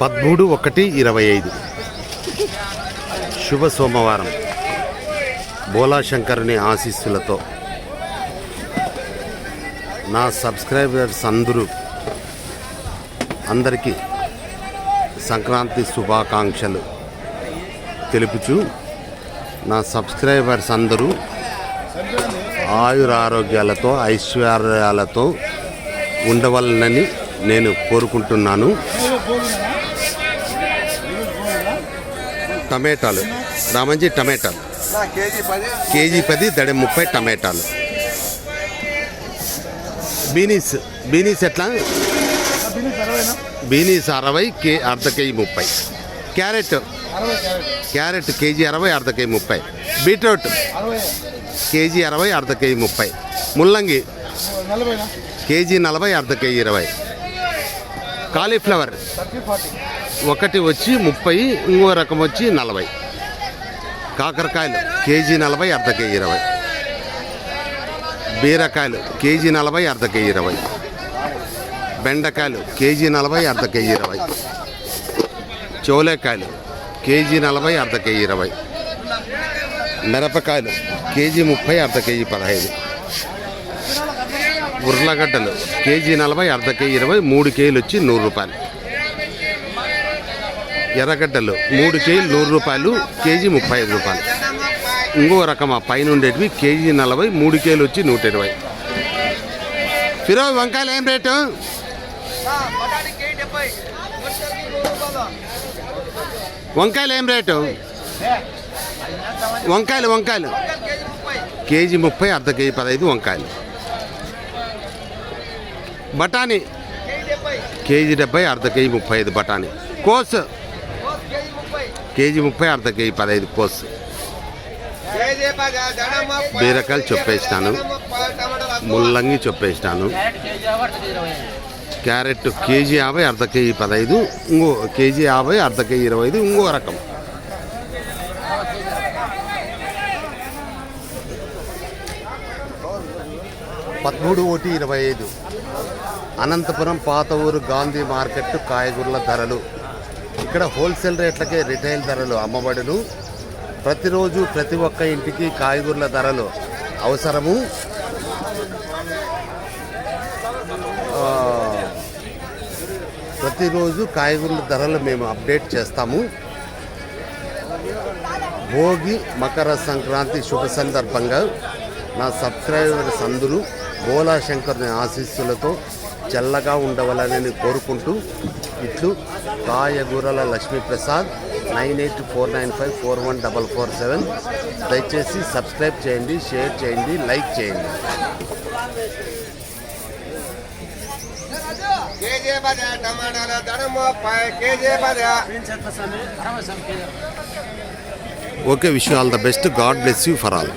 పదమూడు ఒకటి ఇరవై ఐదు. శుభ సోమవారం. బోలాశంకరుని ఆశీస్సులతో. నా సబ్స్క్రైబర్స్ అందరూ అందరికీ సంక్రాంతి శుభాకాంక్షలు తెలుపుచు నా సబ్స్క్రైబర్స్ అందరూ ఆయుర ఆరోగ్యాలతో ఐశ్వర్యాలతో ఉండవలనని నేను కోరుకుంటున్నాను. టమాటాలు. రామంజీ టమాటాలు. కేజీ పది దడ ముప్పై టమాటాలు. బీనీస్ బీనీస్ ఎట్లా? బీనీస్ అరవై కే అర్ధ కేజీ ముప్పై. క్యారెట్. క్యారెట్ కేజీ అరవై అర్ధ కేజీ ముప్పై. బీట్రూట్. కేజీ అరవై అర్ధ కేజీ ముప్పై. ముల్లంగి. కేజీ నలభై అర్ధ కేజీ ఇరవై. కాలీఫ్లవర్. ఒకటి వచ్చి ముప్పై ఇంకో రకం వచ్చి నలభై. కాకరకాయలు కేజీ నలభై అర్ధ కేజీ ఇరవై. బీరకాయలు కేజీ నలభై అర్ధ కేజీ ఇరవై. బెండకాయలు కేజీ నలభై అర్ధ కేజీ ఇరవై. చోలేకాయలు కేజీ నలభై అర్ధ కేజీ ఇరవై. మిరపకాయలు కేజీ ముప్పై అర్ధ కేజీ పదహైదు. ఉర్లగడ్డలు కేజీ నలభై అర్ధ కేజీ ఇరవై మూడు కేజీలు వచ్చి నూరు రూపాయలు. ఎర్రగడ్డలు మూడు కేజీలు నూరు రూపాయలు కేజీ ముప్పై ఐదు రూపాయలు. ఇంకో రకం ఆ పైన ఉండేటివి కేజీ నలభై మూడు కేజీలు వచ్చి నూట ఇరవై. ఫిరోజ్ వంకాయలు ఏం రేటు? వంకాయలు ఏం రేటు? వంకాయలు వంకాయలు. కేజీ ముప్పై అర్ధ కేజీ పదహైదు వంకాయలు. బఠానీ. కేజీ డెబ్బై అర్ధ కేజీ ముప్పై ఐదు బఠానీ. కోసు. కేజీ ముప్పై అర్ధ కేజీ పదహైదు కోసు. బీరకాయలు చొప్పేసినాను. ముల్లంగి చొప్పేసినాను. క్యారెట్ కేజీ యాభై అర్ధ కేజీ పదహైదు ఇంకో కేజీ యాభై అర్ధ కేజీ ఇరవై ఐదు ఇంకో రకం. పదమూడు ఒకటి ఇరవై ఐదు. అనంతపురం పాత ఊరు గాంధీ మార్కెట్ కాయగూరల ధరలు. ఇక్కడ హోల్సేల్ రేట్లకే రిటైల్ ధరలు అమ్మబడును. ప్రతిరోజు ప్రతి ఒక్క ఇంటికి కాయగూరల ధరలు అవసరము. ప్రతిరోజు కాయగూరల ధరలు మేము అప్డేట్ చేస్తాము. భోగి మకర సంక్రాంతి శుభ సందర్భంగా నా సబ్స్క్రైబర్స్ అందరూ బోలా శంకర్ని ఆశీస్సులతో చల్లగా ఉండవాలని కోరుకుంటూ ఇట్లు కాయగూరల Lakshmiprasad nine eight four nine five four one double four seven. దయచేసి సబ్స్క్రైబ్ చేయండి షేర్ చేయండి లైక్ చేయండి. కేజీ పది టమాటాల ధర ముప్పై కేజీ పది. Okay wish all the best. God bless you for all.